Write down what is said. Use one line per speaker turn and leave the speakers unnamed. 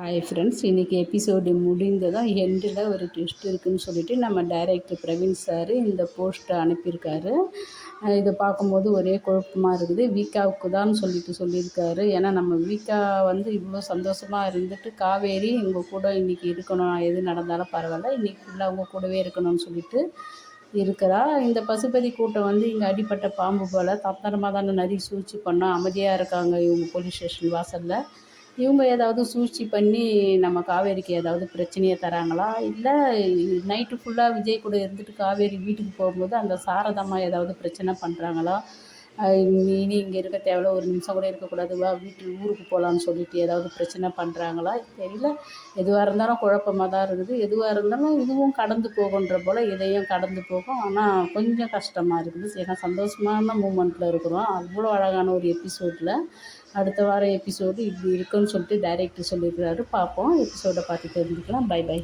Hi friends இன்றைக்கி episode முடிந்ததும் எண்டில் ஒரு ட்விஸ்ட் இருக்குதுன்னு சொல்லிட்டு நம்ம டைரக்டர் பிரவீன் சார் இந்த போஸ்ட்டை அனுப்பியிருக்காரு. இதை பார்க்கும்போது ஒரே குழப்பமாக இருக்குது. வீக்காவுக்கு தான் சொல்லிட்டு சொல்லியிருக்காரு. ஏன்னா நம்ம வீக்கா வந்து இவ்வளோ சந்தோஷமாக இருந்துட்டு காவேரி உங்கள் கூட இன்றைக்கி இருக்கணும். எது நடந்தாலும் பரவாயில்ல. இன்றைக்கி ஃபுல்லாக உங்கள் கூடவே இருக்கணும்னு சொல்லிட்டு இருக்கிறா. இந்த பசுபதி கூட்டம் வந்து இங்கே அடிப்பட்ட பாம்பு போல் தத்தனமாக தானே நரி சூழ்ச்சி பண்ணோம் அமைதியாக இருக்காங்க இவங்க போலீஸ் ஸ்டேஷன் வாசலில். இவங்க ஏதாவது சூழ்ச்சி பண்ணி நம்ம காவேரிக்கு ஏதாவது பிரச்சனையை தராங்களா? இல்லை நைட்டு ஃபுல்லாக விஜய் கூட இருந்துட்டு காவேரி வீட்டுக்கு போகும்போது அந்த சாரதம்மா ஏதாவது பிரச்சனை பண்ணுறாங்களா இனி இங்கே இருக்க தேவையில்ல ஒரு நிமிஷம் கூட இருக்கக்கூடாது. வா வீட்டுக்கு ஊருக்கு போகலான்னு சொல்லிட்டு ஏதாவது பிரச்சனை பண்ணுறாங்களா தெரியல. எதுவாக இருந்தாலும் குழப்பமாக தான் இருக்குது. எதுவாக இருந்தாலும் இதுவும் கடந்து போகுன்ற போல் இதையும் கடந்து போகும். ஆனால் கொஞ்சம் கஷ்டமாக இருக்குது. ஏன்னா சந்தோஷமான மூமெண்ட்டில் இருக்கிறோம். அவ்வளோ அழகான ஒரு எபிசோடில் அடுத்த வாரம் எபிசோடு இப்படி இருக்குன்னு சொல்லிட்டு டைரக்டர் சொல்லியிருக்கிறாரு. பார்ப்போம். எபிசோடை பார்த்து தெரிஞ்சுக்கலாம். By by